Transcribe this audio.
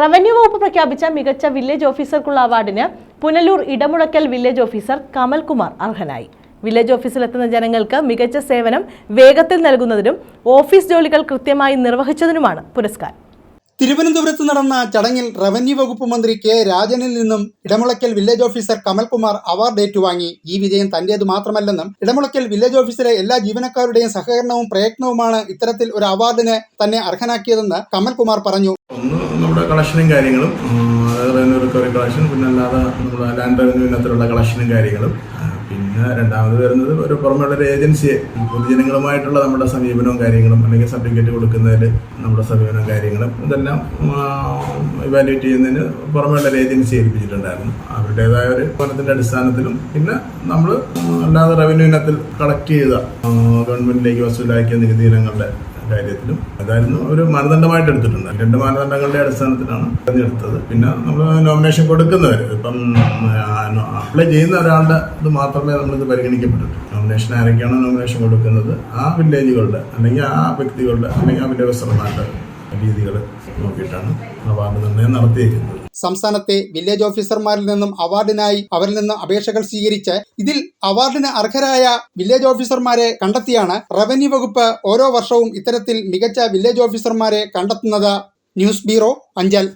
Revenue വകുപ്പ് പ്രഖ്യാപിച്ച മികച്ച വില്ലേജ് ഓഫീസർക്കുള്ള അവാർഡിന് പുനലൂർ ഇടമുഴക്കൽ വില്ലേജ് ഓഫീസർ കമൽകുമാർ അർഹനായി. വില്ലേജ് ഓഫീസിലെത്തുന്ന ജനങ്ങൾക്ക് മികച്ച സേവനം വേഗത്തിൽ നൽകുന്നതിനും ഓഫീസ് ജോലികൾ കൃത്യമായി നിർവഹിച്ചതിനുമാണ് പുരസ്കാരം. തിരുവനന്തപുരത്ത് നടന്ന ചടങ്ങിൽ റവന്യൂ വകുപ്പ് മന്ത്രി കെ രാജനിൽ നിന്നും Edamulakkal village officer Kamalkumar award ഏറ്റുവാങ്ങി. ഈ വിജയം തന്റേത് മാത്രമല്ലെന്നും ഇടമുളയ്ക്കൽ വില്ലേജ് ഓഫീസിലെ എല്ലാ ജീവനക്കാരുടെയും സഹകരണവും പ്രയത്നവുമാണ് ഇത്തരത്തിൽ ഒരു അവാർഡിന് തന്നെ അർഹനാക്കിയതെന്ന് കമൽകുമാർ പറഞ്ഞു. നമ്മുടെ കളക്ഷനും കാര്യങ്ങളും റവന്യൂ റിക്കവറി കളക്ഷൻ പിന്നെ അല്ലാതെ നമ്മുടെ ലാൻഡ് റവന്യൂവിനകത്തുള്ള കളക്ഷനും കാര്യങ്ങളും. രണ്ടാമത് വരുന്നത് ഒരു പുറമെയുള്ള ഒരു ഏജൻസിയെ പൊതുജനങ്ങളുമായിട്ടുള്ള നമ്മുടെ സമീപനവും കാര്യങ്ങളും അല്ലെങ്കിൽ സർട്ടിഫിക്കറ്റ് കൊടുക്കുന്നതിൽ നമ്മുടെ സമീപനവും കാര്യങ്ങളും ഇതെല്ലാം ഇവാലുവേറ്റ് ചെയ്യുന്നതിന് പുറമെയുള്ള ഒരു ഏജൻസി ഏൽപ്പിച്ചിട്ടുണ്ടായിരുന്നു. അവരുടേതായ ഒരു ഫലത്തിന്റെ അടിസ്ഥാനത്തിലും പിന്നെ നമ്മൾ അല്ലാതെ റവന്യൂ ഇനത്തിൽ കളക്ട് ചെയ്ത ഗവൺമെന്റിലേക്ക് വസൂലാക്കിയ നികുതി ഇനങ്ങളുടെ കാര്യത്തിലും. അതായിരുന്നു ഒരു മാനദണ്ഡമായിട്ട് എടുത്തിട്ടുണ്ട്. രണ്ട് മാനദണ്ഡങ്ങളുടെ അടിസ്ഥാനത്തിലാണ് തിരഞ്ഞെടുത്തത്. പിന്നെ നമ്മൾ നോമിനേഷൻ കൊടുക്കുന്നവർ ഇപ്പം അപ്ലൈ ചെയ്യുന്ന ഒരാളുടെ ഇത് മാത്രമേ നമ്മളിത് പരിഗണിക്കപ്പെട്ടിട്ടുള്ളൂ. നോമിനേഷൻ ആരൊക്കെയാണോ നോമിനേഷൻ കൊടുക്കുന്നത് ആ വില്ലേജുകളുടെ അല്ലെങ്കിൽ ആ വ്യക്തികളുടെ അല്ലെങ്കിൽ ആ ഉദ്യോഗസ്ഥന്മാരുടെ രീതികൾ നോക്കിയിട്ടാണ് അവാർഡ് നിർണയം നടത്തിയിരിക്കുന്നത്. സംസ്ഥാനത്തെ വില്ലേജ് ഓഫീസർമാരിൽ നിന്നും അവാർഡിനായി അവരിൽ നിന്ന് അപേക്ഷകൾ സ്വീകരിച്ച് ഇതിൽ അവാർഡിന് അർഹരായ വില്ലേജ് ഓഫീസർമാരെ കണ്ടെത്തിയാണ് റവന്യൂ വകുപ്പ് ഓരോ വർഷവും ഇത്തരത്തിൽ മികച്ച വില്ലേജ് ഓഫീസർമാരെ കണ്ടെത്തുന്നത്. News bureau Anchal.